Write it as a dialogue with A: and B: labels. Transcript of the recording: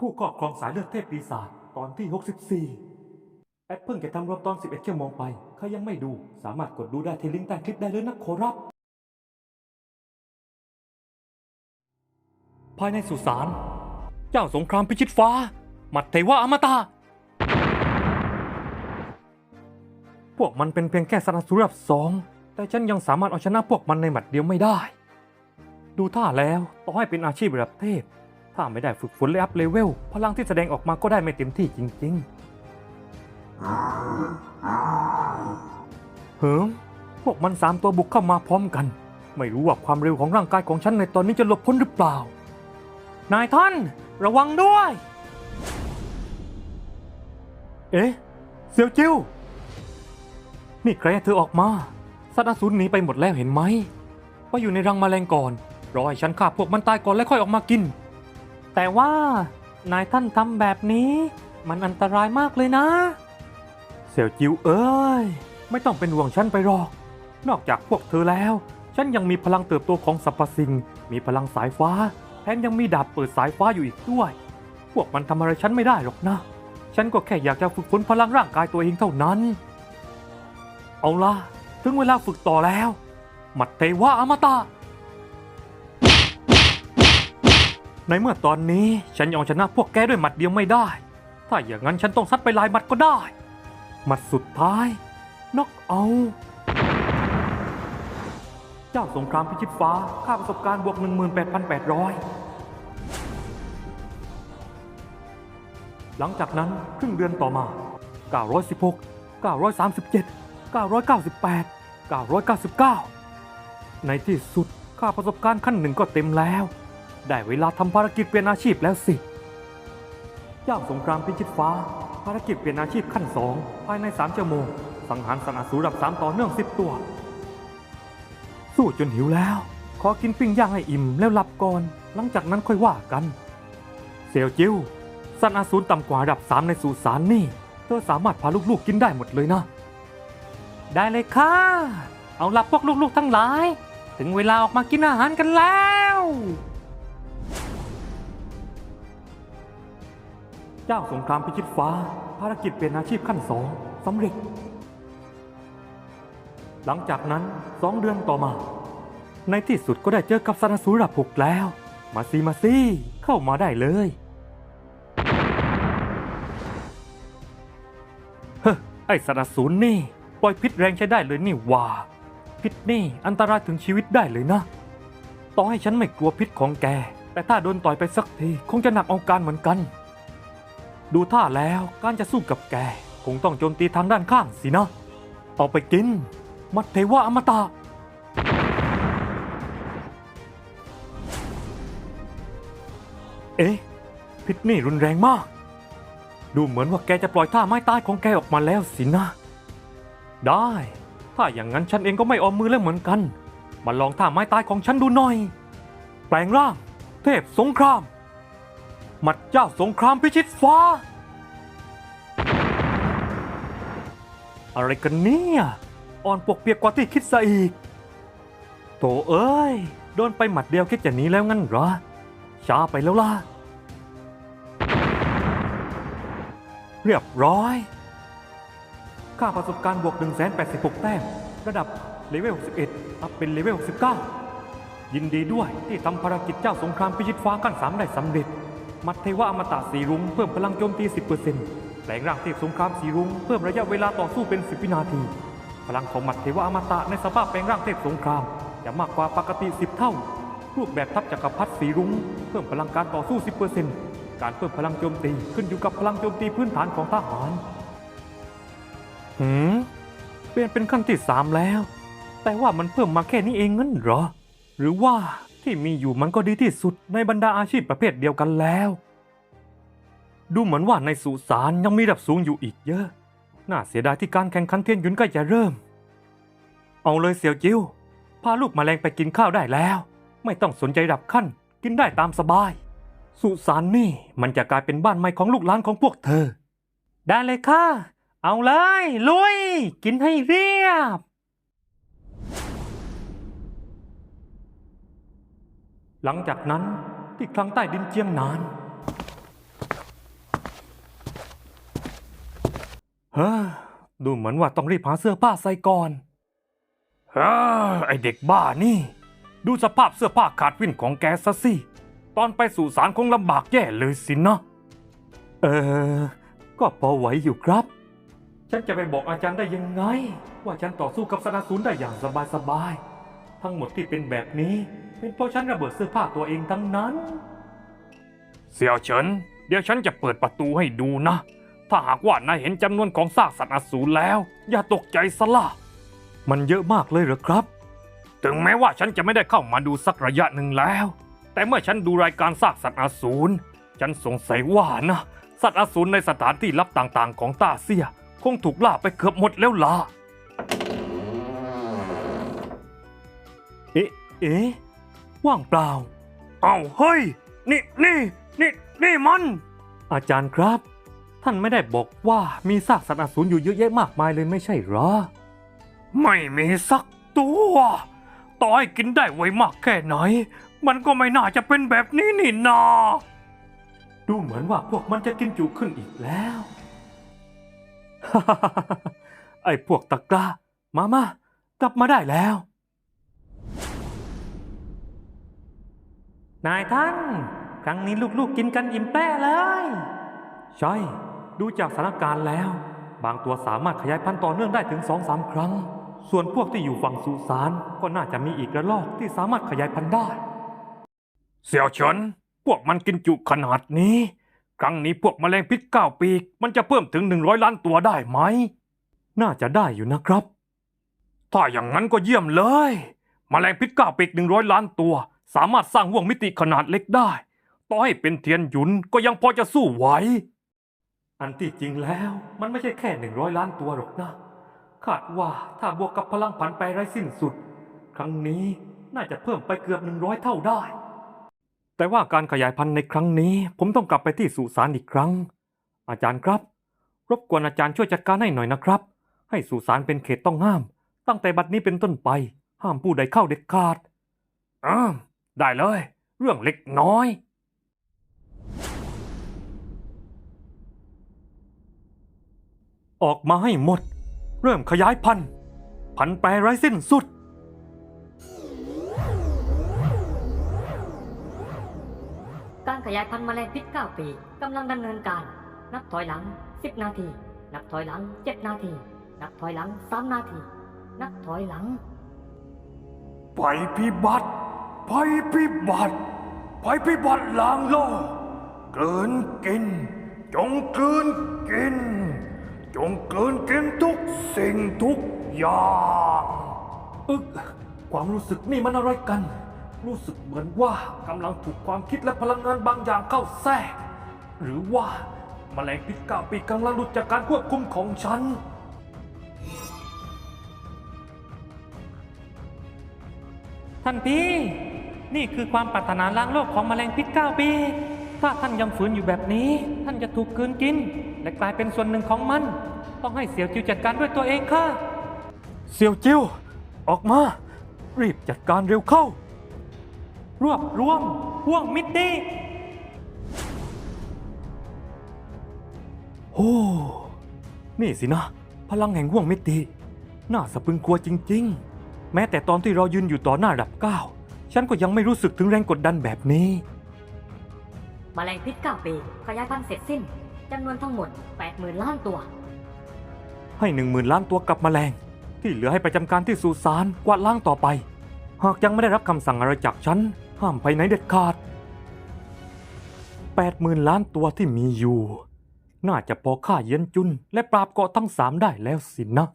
A: ผู้ครอบครองสายเลือดเทพปีศาจตอนที่ 64 แอดเพิ่งจะทำรอบตอน 11 ชั่วโมงไป ใครยังไม่ดู สามารถกดดูได้ที่ลิงก์ใต้คลิปได้เลยนะขอรับ ภายในสุสาน เจ้าสงครามพิชิตฟ้ามัดเทวะอมตะ พวกมันเป็นเพียงแค่สนับสนุนระดับสอง แต่ฉันยังสามารถเอาชนะพวกมันในหมัดเดียวไม่ได้ ดูท่าแล้วต่อให้เป็นอาชีพระดับเทพ ถ้าไม่ได้ฝึกฝนและอัพเลเวลพลังที่แสดงออกมาก็ได้ไม่เต็มที่จริงๆเหิมพวกมันสามตัวบุกเข้ามาพร้อมกัน ไม่รู้ว่าความเร็วของร่างกายของฉันในตอนนี้จะหลบพ้นหรือเปล่า นายท่าน ระวังด้วย เอ๊ะเซียวจิ้วนี่ใครเธอออกมาสัตว์อสูรหนีไปหมดแล้วเห็นไหมว่าอยู่ในรังแมลงก่อนรอให้ฉันฆ่าพวกมันตายก่อนแล้วค่อยออกมากิน แต่ว่านายท่านทำแบบนี้มันอันตรายมากเลยนะ เสี่ยวจิวเอ้ย ไม่ต้องเป็นห่วงฉันไปหรอก นอกจากพวกเธอแล้ว ฉันยังมีพลังเติบโตของสรรพสิ่ง มีพลังสายฟ้า แถมยังมีดาบเปิดสายฟ้าอยู่อีกด้วย พวกมันทำอะไรฉันไม่ได้หรอกนะ ฉันก็แค่อยากจะฝึกฝนพลังร่างกายตัวเองเท่านั้น เอาล่ะ ถึงเวลาฝึกต่อแล้ว มัดเทวะอมตะ ในเมื่อตอนนี้ฉันยังเอาชนะพวกแกด้วยหมัดเดียวไม่ได้ ถ้าอย่างนั้นฉันต้องซัดไปลายหมัดก็ได้ หมัดสุดท้ายน็อกเอา เจ้าสงครามพิชิตฟ้าค่าประสบการณ์บวก 18,800 หลังจากนั้นครึ่งเดือนต่อมา 916 937 998 999 ในที่สุดค่าประสบการณ์ขั้นหนึ่งก็เต็มแล้ว ได้เวลาทำภารกิจเปลี่ยนอาชีพแล้วสิเจ้าสงครามพิชิตฟ้า ภารกิจเปลี่ยนอาชีพขั้นสองภายใน3ชั่วโมง สังหารสัตว์อสูรดับสามต่อเนื่อง10ตัว สู้จนหิวแล้ว ขอกินปิ้งย่างให้อิ่มแล้วหลับก่อน หลังจากนั้นค่อยว่ากัน เซียวจิ้วสัตว์อสูรต่ำกว่าดับสามในสุสานนี่ เธอสามารถพาลูกๆกินได้หมดเลยนะ ได้เลยค่ะ เอาล่ะพวกลูกๆทั้งหลาย ถึงเวลาออกมากินอาหารกันแล้ว เจ้าสงครามพิชิตฟ้า ภารกิจเป็นอาชีพขั้นสองสำเร็จ หลังจากนั้นสองเดือนต่อมา ในที่สุดก็ได้เจอกับสนสูรับหกแล้ว มาซีมาซีเข้ามาได้เลยเฮ้อไอ้สนสูรนี่ ปล่อยพิษแรงใช้ได้เลยนี่ว่า พิษนี่อันตรายถึงชีวิตได้เลยนะต่อให้ฉันไม่กลัวพิษของแก แต่ถ้าโดนต่อยไปสักที คงจะหนักเอาการเหมือนกัน ดูท่าแล้วการจะสู้กับแก คงต้องโจมตีทางด้านข้างสินะ เอาไปกิน มัดเทวะอมตะ เอ๊ะ พิษนี่รุนแรงมาก ดูเหมือนว่าแกจะปล่อยท่าไม้ตายของแกออกมาแล้วสินะ ได้ ถ้าอย่างนั้นฉันเองก็ไม่ออมมือแล้วเหมือนกัน มาลองท่าไม้ตายของฉันดูหน่อย แปลงร่าง เทพสงคราม หมัดเจ้าสงครามพิชิตฟ้า อะไรกันเนี่ย อ่อนปวกเปียกกว่าที่คิดซะอีกโถเอ้ย โดนไปหมัดเดียวคิดจะหนีแล้วงั้นเหรอ ช้าไปแล้วล่ะ เรียบร้อย ค่าประสบการณ์บวก186 แต้ม ระดับเลเวล11อัพเป็นเลเวล19ยินดีด้วยที่ทำภารกิจเจ้าสงครามพิชิตฟ้าขั้น3ได้สำเร็จ มัดเทวะอมตะสีรุ้งเพิ่มพลังโจมตี 10%แปลงร่างเทพสงครามสีรุ้งเพิ่มระยะเวลาต่อสู้เป็น 10 วินาที พลังของมัดเทวะอมตะในสภาพแปลงร่างเทพสงครามจะมากกว่าปกติ 10 เท่า รูปแบบทัพจักรพรรดิสีรุ้งเพิ่มพลังการต่อสู้ 10%การเพิ่มพลังโจมตีขึ้นอยู่กับพลังโจมตีพื้นฐานของทหารหืมเปลี่ยนเป็นขั้นที่สามแล้ว แต่ว่ามันเพิ่มมาแค่นี้เองงั้นเหรอ หรือว่า ที่มีอยู่มันก็ดีที่สุดในบรรดาอาชีพประเภทเดียวกันแล้ว ดูเหมือนว่าในสุสานยังมีระดับสูงอยู่อีกเยอะ น่าเสียดายที่การแข่งขันเทียนยุนใกล้จะเริ่ม เอาเลยเสี่ยวจิ้ว พาลูกแมลงไปกินข้าวได้แล้ว ไม่ต้องสนใจดับขั้น กินได้ตามสบาย สุสานนี่มันจะกลายเป็นบ้านใหม่ของลูกหลานของพวกเธอ ได้เลยค่ะ เอาเลยลุย กินให้เรียบ หลังจากนั้นที่คลังใต้ดินเจียงนานฮะดูเหมือนว่าต้องรีบหาเสื้อผ้าใส่ก่อนฮะไอเด็กบ้านี่ ดูสภาพเสื้อผ้าขาดวิ่นของแกซะสิ ตอนไปสู่สารคงลำบากแย่เลยสินะ เออ ก็พอไหวอยู่ครับ ฉันจะไปบอกอาจารย์ได้ยังไง ว่าฉันต่อสู้กับสนาศูนย์ได้อย่างสบายๆ ทั้งหมดที่เป็นแบบนี้ เป็นเพราะฉันระเบิดเสื้อผ้าตัวเองทั้งนั้น เสี่ยวเฉิน เดี๋ยวฉันจะเปิดประตูให้ดูนะ ถ้าหากว่านายเห็นจำนวนของซากสัตว์อสูรแล้ว อย่าตกใจสละมันเยอะมากเลยเหรอครับ ถึงแม้ว่าฉันจะไม่ได้เข้ามาดูสักระยะหนึ่งแล้ว แต่เมื่อฉันดูรายการซากสัตว์อสูร ฉันสงสัยว่านะ สัตว์อสูรในสถานที่ลับต่างๆ ของต้าเซีย คงถูกล่าไปเกือบหมดแล้วล่ะ เอ๊ะ เอ๊ะ ว่างเปล่า เอาเฮ้ย นี่นี่นี่นี่มัน อาจารย์ครับ ท่านไม่ได้บอกว่ามีซากสัตว์อสูรอยู่เยอะแยะมากมายเลยไม่ใช่หรอ ไม่มีสักตัว ต่อให้กินได้ไวมากแค่ไหน มันก็ไม่น่าจะเป็นแบบนี้นี่นา ดูเหมือนว่าพวกมันจะกินจุขึ้นอีกแล้ว ไอ้พวกตะกร้า มามา กลับมาได้แล้ว นายท่าน ครั้งนี้ลูกๆกินกันอิ่มแป้เลย ใช่ ดูจากสถานการณ์แล้ว บางตัวสามารถขยายพันธุ์ต่อเนื่องได้ถึงสองสามครั้ง ส่วนพวกที่อยู่ฝั่งสุสานก็น่าจะมีอีกระลอกที่สามารถขยายพันธุ์ได้ เสี่ยวเฉินพวกมันกินจุขนาดนี้ ครั้งนี้พวกแมลงพิษเก้าปีก มันจะเพิ่มถึงหนึ่งร้อยล้านตัวได้ไหม น่าจะได้อยู่นะครับ ถ้าอย่างนั้นก็เยี่ยมเลยแมลงพิษเก้าปีกหนึ่งร้อยล้านตัว สามารถสร้างห่วงมิติขนาดเล็กได้ ต่อให้เป็นเทียนหยุนก็ยังพอจะสู้ไหว อันที่จริงแล้วมันไม่ใช่แค่หนึ่งร้อยล้านตัวหรอกนะ คาดว่าถ้าบวกกับพลังผันไปไร้สิ้นสุด ครั้งนี้น่าจะเพิ่มไปเกือบหนึ่งร้อยเท่าได้ แต่ว่าการขยายพันธุ์ในครั้งนี้ ผมต้องกลับไปที่สุสานอีกครั้ง อาจารย์ครับ รบกวนอาจารย์ช่วยจัดการให้หน่อยนะครับ ให้สุสานเป็นเขตต้องห้าม ตั้งแต่บัดนี้เป็นต้นไป ห้ามผู้ใดเข้าเด็ดขาดอ่า ได้เลย เรื่องเล็กน้อย ออกมาให้หมด เริ่มขยายพันธุ์ พันธุ์แปรไร้สิ้นสุด
B: การขยายพันธุ์แมลงพิษ9ปีกำลังดำเนินการ นับถอยหลัง 10 นาที นับถอยหลัง 7 นาที นับถอยหลัง 3 นาที นับถอยหลัง
A: ภัยพิบัติ ภัยพิบัติภัยพิบัติลางโลกเกินกิน จงเกินกิน จงเกินกินทุกสิ่งทุกอย่างอึกความรู้สึกนี่มันอะไรกัน รู้สึกเหมือนว่ากำลังถูกความคิดและพลังงานบางอย่างเข้าแทรก หรือว่าแมลงพิษเก้าปีกกำลังหลุดจากการควบคุมของฉันท่านพี่ นี่คือความปรารถนาล้างโลกของแมลงพิษเก้าปี ถ้าท่านยังฝืนอยู่แบบนี้ ท่านจะถูกกลืนกิน และกลายเป็นส่วนหนึ่งของมัน ต้องให้เสี่ยวจิวจัดการด้วยตัวเองค่ะ เสี่ยวจิวออกมา รีบจัดการเร็วเข้า รวบรวมห่วงมิตรดีโอ้ นี่สินะ พลังแห่งห่วงมิติ น่าสะพรึงกลัวจริง ๆ แม้แต่ตอนที่เรายืนอยู่ต่อหน้าดับเก้า ฉันก็ยังไม่รู้สึกถึงแรงกดดันแบบนี้
B: แมลงพิษ9ปีขยายพันธุ์เสร็จสิ้นจำนวนทั้งหมด 80,000 ล้านตัว
A: ให้หนึ่งหมื่นล้านตัวกลับมาแรงที่เหลือให้ประจำการที่สุสานกวาดล้างต่อไป หากยังไม่ได้รับคำสั่งอะไรจากฉัน ห้ามไปไหนเด็ดขาดแปดหมื่นล้านตัวที่มีอยู่ น่าจะพอฆ่าเย็นจุน และปราบเกาะทั้งสามได้แล้วสินะ